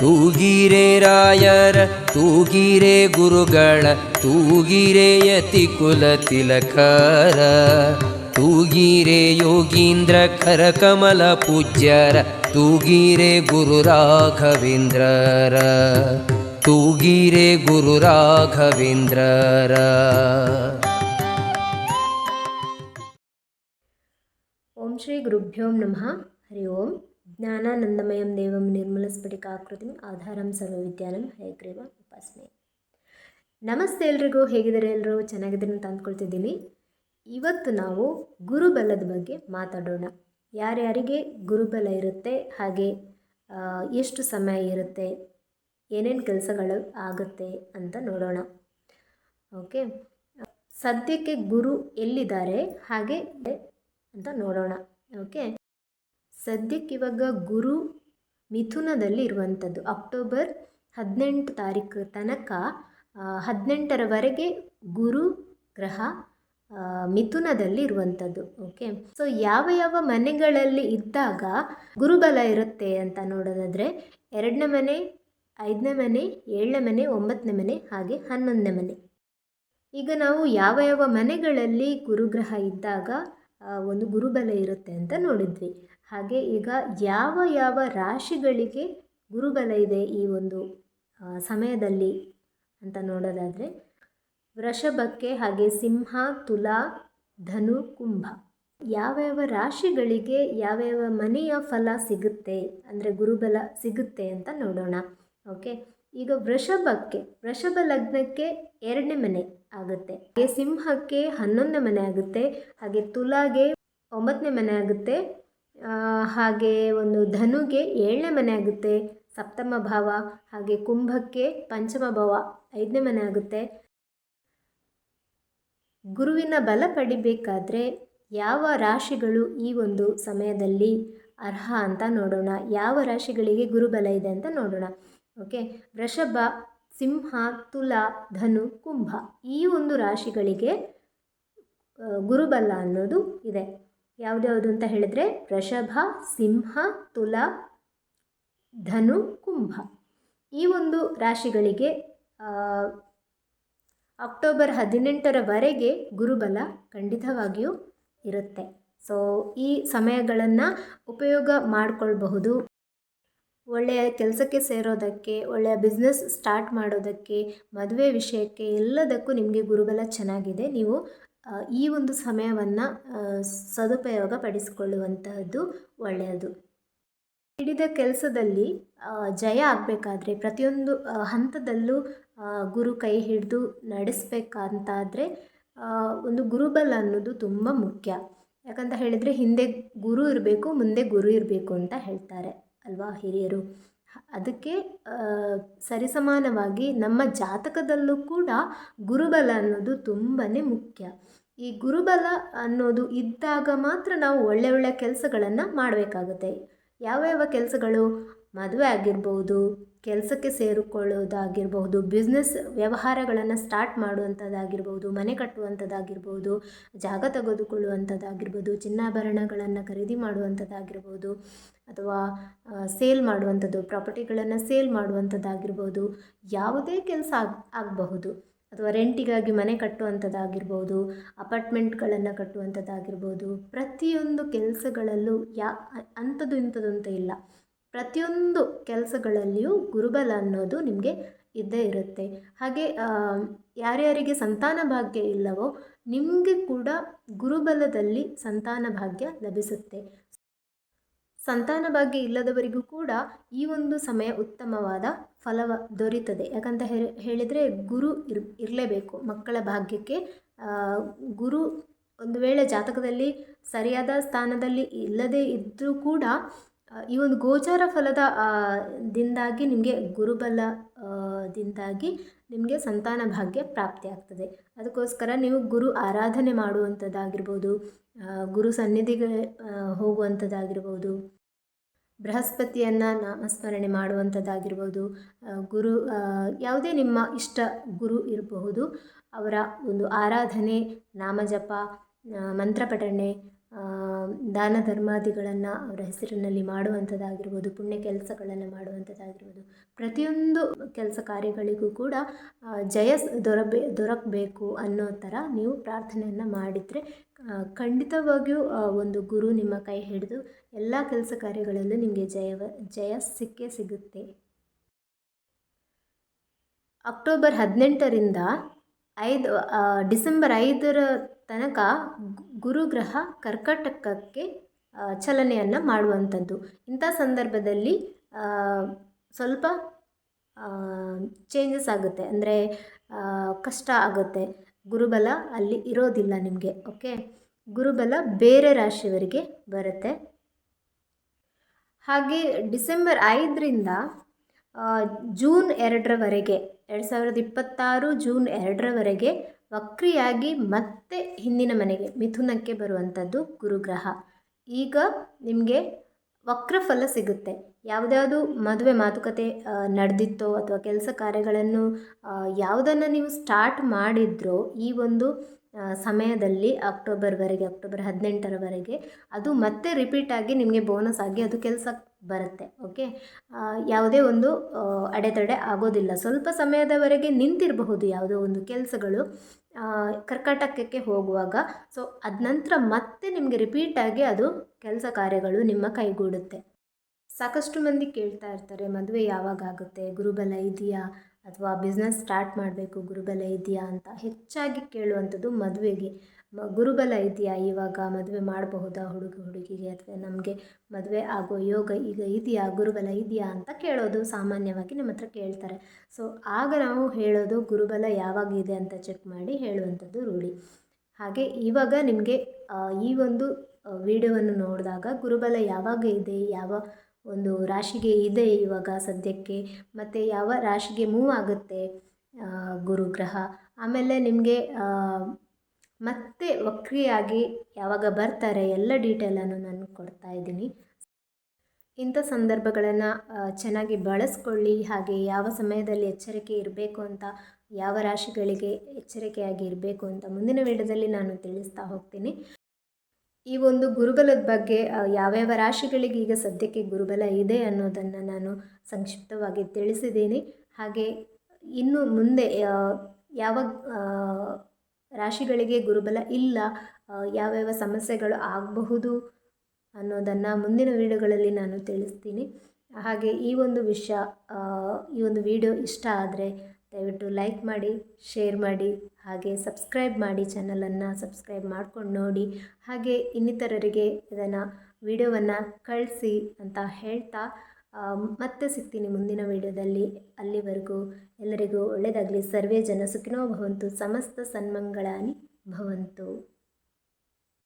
ತೂಗಿರೆ ರಾಯರ, ತೂಗಿರೆ ಗುರುಗಳ, ತೂಗಿರೆ ಯತಿ ಕುಲ ತಿಲಕರ, ತೂಗಿರೆ ಯೋಗೀಂದ್ರ ಖರ ಕಮಲ ಪೂಜ್ಯರ, ತೂಗಿರೆ ಗುರು ರಾಘವೇಂದ್ರರ, ತೂಗಿರೆ ಗುರು ರಾಘವೇಂದ್ರರ. ಓಂ ಶ್ರೀ ಗುರುಭ್ಯೋಂ ನಮಃ. ಹರಿ ಓಂ. ಜ್ಞಾನಾನಂದಮಯಂ ದೇವಂ ನಿರ್ಮಲಸ್ಫಟಿಕಾಕೃತಿಂ ಆಧಾರಂ ಸರ್ವವಿದ್ಯಾನಂ ಹಯಗ್ರೀವ ಉಪಾಸನೆ. ನಮಸ್ತೆ ಎಲ್ರಿಗೂ, ಹೇಗಿದ್ದಾರೆ ಎಲ್ಲರೂ? ಚೆನ್ನಾಗಿದ್ದಾರೆ ಅಂತ ಅಂದ್ಕೊಳ್ತಿದ್ದೀನಿ. ಇವತ್ತು ನಾವು ಗುರುಬಲದ ಬಗ್ಗೆ ಮಾತಾಡೋಣ. ಯಾರ್ಯಾರಿಗೆ ಗುರುಬಲ ಇರುತ್ತೆ, ಹಾಗೆ ಎಷ್ಟು ಸಮಯ ಇರುತ್ತೆ, ಏನೇನು ಕೆಲಸಗಳು ಆಗುತ್ತೆ ಅಂತ ನೋಡೋಣ. ಓಕೆ? ಸದ್ಯಕ್ಕೆ ಗುರು ಎಲ್ಲಿದ್ದಾರೆ, ಹಾಗೆ, ಅಂತ ನೋಡೋಣ. ಓಕೆ? ಸದ್ಯಕ್ಕೆ ಇವಾಗ ಗುರು ಮಿಥುನದಲ್ಲಿ ಇರುವಂಥದ್ದು ಅಕ್ಟೋಬರ್ ಹದಿನೆಂಟು ತಾರೀಕು ತನಕ ಹದಿನೆಂಟರವರೆಗೆ ಗುರು ಗ್ರಹ ಮಿಥುನದಲ್ಲಿ ಇರುವಂಥದ್ದು ಓಕೆ? ಸೊ, ಯಾವ ಯಾವ ಮನೆಗಳಲ್ಲಿ ಇದ್ದಾಗ ಗುರುಬಲ ಇರುತ್ತೆ ಅಂತ ನೋಡೋದಾದರೆ, ಎರಡನೇ ಮನೆ, ಐದನೇ ಮನೆ, ಏಳನೇ ಮನೆ, ಒಂಬತ್ತನೇ ಮನೆ, ಹಾಗೆ ಹನ್ನೊಂದನೇ ಮನೆ. ಈಗ ನಾವು ಯಾವ ಯಾವ ಮನೆಗಳಲ್ಲಿ ಗುರುಗ್ರಹ ಇದ್ದಾಗ ಒಂದು ಗುರುಬಲ ಇರುತ್ತೆ ಅಂತ ನೋಡಿದ್ವಿ. ಹಾಗೆ ಈಗ ಯಾವ ಯಾವ ರಾಶಿಗಳಿಗೆ ಗುರುಬಲ ಇದೆ ಈ ಒಂದು ಸಮಯದಲ್ಲಿ ಅಂತ ನೋಡೋದಾದರೆ ವೃಷಭಕ್ಕೆ ಹಾಗೆ ಸಿಂಹ, ತುಲಾ, ಧನು, ಕುಂಭ. ಯಾವ್ಯಾವ ರಾಶಿಗಳಿಗೆ ಯಾವ್ಯಾವ ಮನೆಯ ಫಲ ಸಿಗುತ್ತೆ, ಅಂದರೆ ಗುರುಬಲ ಸಿಗುತ್ತೆ ಅಂತ ನೋಡೋಣ. ಓಕೆ, ಈಗ ವೃಷಭಕ್ಕೆ, ವೃಷಭ ಲಗ್ನಕ್ಕೆ ಎರಡನೇ ಮನೆ ಆಗುತ್ತೆ. ಹಾಗೆ ಸಿಂಹಕ್ಕೆ ಹನ್ನೊಂದನೇ ಮನೆ ಆಗುತ್ತೆ, ಹಾಗೆ ತುಲಾಗೆ ಒಂಬತ್ತನೇ ಮನೆ ಆಗುತ್ತೆ ಹಾಗೆ ಒಂದು ಧನುಗೆ ಏಳನೇ ಮನೆ ಆಗುತ್ತೆ, ಸಪ್ತಮ ಭಾವ, ಹಾಗೆ ಕುಂಭಕ್ಕೆ ಪಂಚಮ ಭಾವ, ಐದನೇ ಮನೆ ಆಗುತ್ತೆ. ಗುರುವಿನ ಬಲ ಪಡಿಬೇಕಾದ್ರೆ ಯಾವ ರಾಶಿಗಳು ಈ ಒಂದು ಸಮಯದಲ್ಲಿ ಅರ್ಹ ಅಂತ ನೋಡೋಣ. ಯಾವ ರಾಶಿಗಳಿಗೆ ಗುರುಬಲ ಇದೆ ಅಂತ ನೋಡೋಣ. ಓಕೆ, ವೃಷಭ, ಸಿಂಹ, ತುಲ, ಧನು, ಕುಂಭ ಈ ಒಂದು ರಾಶಿಗಳಿಗೆ ಗುರುಬಲ ಅನ್ನೋದು ಇದೆ. ಯಾವುದ್ಯಾವುದು ಅಂತ ಹೇಳಿದ್ರೆ ವೃಷಭ ಸಿಂಹ, ತುಲ, ಧನು, ಕುಂಭ. ಈ ಒಂದು ರಾಶಿಗಳಿಗೆ ಅಕ್ಟೋಬರ್ ಹದಿನೆಂಟರವರೆಗೆ ಗುರುಬಲ ಖಂಡಿತವಾಗಿಯೂ ಇರುತ್ತೆ. ಸೊ ಈ ಸಮಯಗಳನ್ನು ಉಪಯೋಗ ಮಾಡಿಕೊಳ್ಬಹುದು. ಒಳ್ಳೆಯ ಕೆಲಸಕ್ಕೆ ಸೇರೋದಕ್ಕೆ, ಒಳ್ಳೆಯ ಬಿಸ್ನೆಸ್ ಸ್ಟಾರ್ಟ್ ಮಾಡೋದಕ್ಕೆ, ಮದುವೆ ವಿಷಯಕ್ಕೆ ಎಲ್ಲದಕ್ಕೂ ನಿಮಗೆ ಗುರುಬಲ ಚೆನ್ನಾಗಿದೆ. ನೀವು ಈ ಒಂದು ಸಮಯವನ್ನು ಸದುಪಯೋಗ ಪಡಿಸಿಕೊಳ್ಳುವಂತಹದ್ದು ಒಳ್ಳೆಯದು. ಹಿಡಿದ ಕೆಲಸದಲ್ಲಿ ಜಯ ಆಗಬೇಕಾದ್ರೆ, ಪ್ರತಿಯೊಂದು ಹಂತದಲ್ಲೂ ಗುರು ಕೈ ಹಿಡಿದು ನಡೆಸಬೇಕಂತಾದರೆ ಒಂದು ಗುರುಬಲ ಅನ್ನೋದು ತುಂಬ ಮುಖ್ಯ. ಯಾಕಂತ ಹೇಳಿದರೆ, ಹಿಂದೆ ಗುರು ಇರಬೇಕು, ಮುಂದೆ ಗುರು ಇರಬೇಕು ಅಂತ ಹೇಳ್ತಾರೆ, ಅಲ್ವಾ ಹಿರಿಯರು? ಅದಕ್ಕೆ ಸರಿಸಮಾನವಾಗಿ ನಮ್ಮ ಜಾತಕದಲ್ಲೂ ಕೂಡ ಗುರುಬಲ ಅನ್ನೋದು ತುಂಬಾ ಮುಖ್ಯ. ಈ ಗುರುಬಲ ಅನ್ನೋದು ಇದ್ದಾಗ ಮಾತ್ರ ನಾವು ಒಳ್ಳೆ ಒಳ್ಳೆಯ ಕೆಲಸಗಳನ್ನು ಮಾಡಬೇಕಾಗುತ್ತೆ. ಯಾವ ಯಾವ ಕೆಲಸಗಳು? ಮದುವೆ ಆಗಿರ್ಬೋದು ಕೆಲಸಕ್ಕೆ ಸೇರಿಕೊಳ್ಳೋದಾಗಿರ್ಬಹುದು ಬಿಸ್ನೆಸ್ ವ್ಯವಹಾರಗಳನ್ನು ಸ್ಟಾರ್ಟ್ ಮಾಡುವಂಥದ್ದಾಗಿರ್ಬೋದು ಮನೆ ಕಟ್ಟುವಂಥದ್ದಾಗಿರ್ಬೋದು ಜಾಗ ತೆಗೆದುಕೊಳ್ಳುವಂಥದ್ದಾಗಿರ್ಬೋದು ಚಿನ್ನಾಭರಣಗಳನ್ನು ಖರೀದಿ ಮಾಡುವಂಥದ್ದಾಗಿರ್ಬೋದು ಅಥವಾ ಸೇಲ್ ಮಾಡುವಂಥದ್ದು ಪ್ರಾಪರ್ಟಿಗಳನ್ನು ಸೇಲ್ ಮಾಡುವಂಥದ್ದಾಗಿರ್ಬೋದು ಯಾವುದೇ ಕೆಲಸ ಆಗ, ಆಗಬಹುದು. ಅಥವಾ ರೆಂಟಿಗಾಗಿ ಮನೆ ಕಟ್ಟುವಂಥದ್ದಾಗಿರ್ಬೋದು ಅಪಾರ್ಟ್ಮೆಂಟ್ಗಳನ್ನು ಕಟ್ಟುವಂಥದ್ದಾಗಿರ್ಬೋದು ಪ್ರತಿಯೊಂದು ಕೆಲಸಗಳಲ್ಲೂ ಯಾ, ಅಂಥದ್ದು ಇಂಥದ್ದು ಅಂತ ಇಲ್ಲ. ಪ್ರತಿಯೊಂದು ಕೆಲಸಗಳಲ್ಲಿಯೂ ಗುರುಬಲ ಅನ್ನೋದು ನಿಮಗೆ ಇದ್ದೇ ಇರುತ್ತೆ. ಹಾಗೆ ಯಾರ್ಯಾರಿಗೆ ಸಂತಾನ ಭಾಗ್ಯ ಇಲ್ಲವೋ ನಿಮಗೆ ಕೂಡ ಗುರುಬಲದಲ್ಲಿ ಸಂತಾನ ಭಾಗ್ಯ ಲಭಿಸುತ್ತೆ. ಸಂತಾನ ಭಾಗ್ಯ ಇಲ್ಲದವರಿಗೂ ಕೂಡ ಈ ಒಂದು ಸಮಯ ಉತ್ತಮವಾದ ಫಲವ ದೊರೀತದೆ. ಯಾಕಂತ ಹೇಳಿದರೆ ಗುರು ಇರ್, ಇರಲೇಬೇಕು. ಮಕ್ಕಳ ಭಾಗ್ಯಕ್ಕೆ ಗುರು ಒಂದು ವೇಳೆ ಜಾತಕದಲ್ಲಿ ಸರಿಯಾದ ಸ್ಥಾನದಲ್ಲಿ ಇಲ್ಲದೇ ಇದ್ದರೂ ಕೂಡ ಈ ಒಂದು ಗೋಚಾರ ಫಲದ ದಿಂದಾಗಿ ನಿಮಗೆ ಗುರುಬಲ ದಿಂದಾಗಿ ನಿಮಗೆ ಸಂತಾನ ಭಾಗ್ಯ ಪ್ರಾಪ್ತಿ ಆಗ್ತದೆ ಅದಕ್ಕೋಸ್ಕರ ನೀವು ಗುರು ಆರಾಧನೆ ಮಾಡುವಂಥದ್ದಾಗಿರ್ಬೋದು ಗುರು ಸನ್ನಿಧಿಗೆ ಹೋಗುವಂಥದ್ದಾಗಿರ್ಬೋದು, ಬೃಹಸ್ಪತಿಯನ್ನು ನಾಮಸ್ಮರಣೆ ಮಾಡುವಂಥದ್ದಾಗಿರ್ಬೋದು ಗುರು ಯಾವುದೇ ನಿಮ್ಮ ಇಷ್ಟ ಗುರು ಇರಬಹುದು, ಅವರ ಒಂದು ಆರಾಧನೆ ನಾಮಜಪ ಮಂತ್ರಪಠಣೆ ದಾನ ಧರ್ಮಾದಿಗಳನ್ನು ಅವರ ಹೆಸರಿನಲ್ಲಿ ಮಾಡುವಂಥದ್ದಾಗಿರ್ಬೋದು, ಪುಣ್ಯ ಕೆಲಸಗಳನ್ನು ಮಾಡುವಂಥದ್ದಾಗಿರ್ಬೋದು, ಪ್ರತಿಯೊಂದು ಕೆಲಸ ಕಾರ್ಯಗಳಿಗೂ ಕೂಡ ಜಯ ದೊರಬೇ, ದೊರಕಬೇಕು ಅನ್ನೋ ಥರ ನೀವು ಪ್ರಾರ್ಥನೆಯನ್ನು ಮಾಡಿದರೆ ಖಂಡಿತವಾಗಿಯೂ ಒಂದು ಗುರು ನಿಮ್ಮ ಕೈ ಹಿಡಿದು ಎಲ್ಲ ಕೆಲಸ ಕಾರ್ಯಗಳಲ್ಲೂ ನಿಮಗೆ ಜಯವ, ಜಯ ಸಿಕ್ಕೇ ಸಿಗುತ್ತೆ. ಅಕ್ಟೋಬರ್ ಹದಿನೆಂಟರಿಂದ ಐದು ಡಿಸೆಂಬರ್ ಐದರ ತನಕ ಗುರುಗ್ರಹ ಕರ್ಕಟಕಕ್ಕೆ ಚಲನೆಯನ್ನು ಮಾಡುವಂಥದ್ದು ಇಂಥ ಸಂದರ್ಭದಲ್ಲಿ ಸ್ವಲ್ಪ ಚೇಂಜಸ್ ಆಗುತ್ತೆ. ಅಂದರೆ ಕಷ್ಟ ಆಗುತ್ತೆ. ಗುರುಬಲ ಅಲ್ಲಿ ಇರೋದಿಲ್ಲ ನಿಮಗೆ ಓಕೆ ಗುರುಬಲ ಬೇರೆ ರಾಶಿಯವರಿಗೆ ಬರುತ್ತೆ. ಹಾಗೆ ಡಿಸೆಂಬರ್ ಐದರಿಂದ ಜೂನ್ ಎರಡರವರೆಗೆ, ಎರಡು ಸಾವಿರದ ಇಪ್ಪತ್ತಾರು ಜೂನ್ ಎರಡರವರೆಗೆ ವಕ್ರಿಯಾಗಿ ಮತ್ತೆ ಹಿಂದಿನ ಮನೆಗೆ, ಮಿಥುನಕ್ಕೆ ಬರುವಂಥದ್ದು ಗುರುಗ್ರಹ. ಈಗ ನಿಮಗೆ ವಕ್ರಫಲ ಸಿಗುತ್ತೆ. ಯಾವುದ್ಯಾವುದು ಮದುವೆ ಮಾತುಕತೆ ನಡೆದಿತ್ತೋ ಅಥವಾ ಕೆಲಸ ಕಾರ್ಯಗಳನ್ನು ಯಾವುದನ್ನು ನೀವು ಸ್ಟಾರ್ಟ್ ಮಾಡಿದ್ರೋ ಈ ಒಂದು ಸಮಯದಲ್ಲಿ ಅಕ್ಟೋಬರ್ವರೆಗೆ, ಅಕ್ಟೋಬರ್ ಹದಿನೆಂಟರವರೆಗೆ ಅದು ಮತ್ತೆ ರಿಪೀಟ್ ಆಗಿ ನಿಮಗೆ ಬೋನಸ್ ಆಗಿ ಅದು ಕೆಲಸ ಬರುತ್ತೆ ಓಕೆ ಯಾವುದೇ ಒಂದು ಅಡೆತಡೆ ಆಗೋದಿಲ್ಲ. ಸ್ವಲ್ಪ ಸಮಯದವರೆಗೆ ನಿಂತಿರಬಹುದು ಯಾವುದೋ ಒಂದು ಕೆಲಸಗಳು ಕರ್ಕಾಟಕಕ್ಕೆ ಹೋಗುವಾಗ. ಸೊ ಅದ ನಂತರ ಮತ್ತೆ ನಿಮಗೆ ರಿಪೀಟಾಗಿ ಅದು ಕೆಲಸ ಕಾರ್ಯಗಳು ನಿಮ್ಮ ಕೈಗೂಡುತ್ತೆ. ಸಾಕಷ್ಟು ಮಂದಿ ಕೇಳ್ತಾ ಇರ್ತಾರೆ, ಮದುವೆ ಯಾವಾಗ ಆಗುತ್ತೆ, ಗುರುಬಲ ಇದೆಯಾ? ಅಥವಾ ಬಿಸ್ನೆಸ್ ಸ್ಟಾರ್ಟ್ ಮಾಡಬೇಕು, ಗುರುಬಲ ಇದೆಯಾ ಅಂತ ಹೆಚ್ಚಾಗಿ ಕೇಳುವಂಥದ್ದು ಮದುವೆಗೆ. ಮ, ಗುರುಬಲ ಇದೆಯಾ? ಇವಾಗ ಮದುವೆ ಮಾಡಬಹುದಾ ಹುಡುಗ, ಹುಡುಗಿಗೆ? ಅಥವಾ ನಮಗೆ ಮದುವೆ ಆಗೋ ಯೋಗ ಈಗ ಇದೆಯಾ, ಗುರುಬಲ ಇದೆಯಾ ಅಂತ ಕೇಳೋದು ಸಾಮಾನ್ಯವಾಗಿ ನಿಮ್ಮ ಹತ್ರ ಕೇಳ್ತಾರೆ. ಸೊ ಆಗ ನಾವು ಹೇಳೋದು ಗುರುಬಲ ಯಾವಾಗ ಇದೆ ಅಂತ ಚೆಕ್ ಮಾಡಿ ಹೇಳುವಂಥದ್ದು ರೂಢಿ. ಹಾಗೆ ಇವಾಗ ನಿಮಗೆ ಈ ಒಂದು ವಿಡಿಯೋವನ್ನು ನೋಡಿದಾಗ ಗುರುಬಲ ಯಾವಾಗ ಇದೆ? ಯಾವ ಒಂದು ರಾಶಿಗೆ ಇದೆ ಇವಾಗ ಸದ್ಯಕ್ಕೆ, ಮತ್ತು ಯಾವ ರಾಶಿಗೆ ಮೂವ್ ಆಗುತ್ತೆ ಗುರುಗ್ರಹ? ಆಮೇಲೆ ನಿಮಗೆ ಮತ್ತೆ ವಕ್ರಿಯಾಗಿ ಯಾವಾಗ ಬರ್ತಾರೆ ಎಲ್ಲ ಡೀಟೇಲನ್ನು ನಾನು ಕೊಡ್ತಾ ಇದ್ದೀನಿ. ಇಂಥ ಸಂದರ್ಭಗಳನ್ನು ಚೆನ್ನಾಗಿ ಬಳಸ್ಕೊಳ್ಳಿ, ಹಾಗೆ ಯಾವ ಸಮಯದಲ್ಲಿ ಎಚ್ಚರಿಕೆ ಇರಬೇಕು ಅಂತ, ಯಾವ ರಾಶಿಗಳಿಗೆ ಎಚ್ಚರಿಕೆಯಾಗಿ ಇರಬೇಕು ಅಂತ ಮುಂದಿನ ವಿಡಿಯೋದಲ್ಲಿ ನಾನು ತಿಳಿಸ್ತಾ ಹೋಗ್ತೀನಿ. ಈ ಒಂದು ಗುರುಬಲದ ಬಗ್ಗೆ ಯಾವ್ಯಾವ ರಾಶಿಗಳಿಗೆ ಈಗ ಸದ್ಯಕ್ಕೆ ಗುರುಬಲ ಇದೆ ಅನ್ನೋದನ್ನು ನಾನು ಸಂಕ್ಷಿಪ್ತವಾಗಿ ತಿಳಿಸಿದ್ದೀನಿ. ಹಾಗೆ ಇನ್ನು ಮುಂದೆ ಯಾವ ರಾಶಿಗಳಿಗೆ ಗುರುಬಲ ಇಲ್ಲ ಯಾವ್ಯಾವ ಸಮಸ್ಯೆಗಳು ಆಗಬಹುದು ಅನ್ನೋದನ್ನು ಮುಂದಿನ ವಿಡಿಯೋಗಳಲ್ಲಿ ನಾನು ತಿಳಿಸ್ತೀನಿ. ಹಾಗೆ ಈ ಒಂದು ವಿಷಯ ಈ ಒಂದು ವಿಡಿಯೋ ಇಷ್ಟ ಆದರೆ ದಯವಿಟ್ಟು ಲೈಕ್ ಮಾಡಿ, ಶೇರ್ ಮಾಡಿ, ಹಾಗೆ ಸಬ್ಸ್ಕ್ರೈಬ್ ಮಾಡಿ ಚಾನಲನ್ನು ಸಬ್ಸ್ಕ್ರೈಬ್ ಮಾಡ್ಕೊಂಡು ನೋಡಿ. ಹಾಗೆ ಇನ್ನಿತರರಿಗೆ ಇದನ್ನು, ವಿಡಿಯೋವನ್ನು ಕಳಿಸಿ ಅಂತ ಹೇಳ್ತಾ ಮತ್ತೆ ಸಿಗ್ತೀನಿ ಮುಂದಿನ ವಿಡಿಯೋದಲ್ಲಿ. ಅಲ್ಲಿವರೆಗೂ ಎಲ್ಲರಿಗೂ ಒಳ್ಳೆಯದಾಗಲಿ. ಸರ್ವೇ ಜನ ಸುಖಿನೋ ಭವಂತು. ಸಮಸ್ತ ಸನ್ಮಂಗಳಾನಿ ಭವಂತು.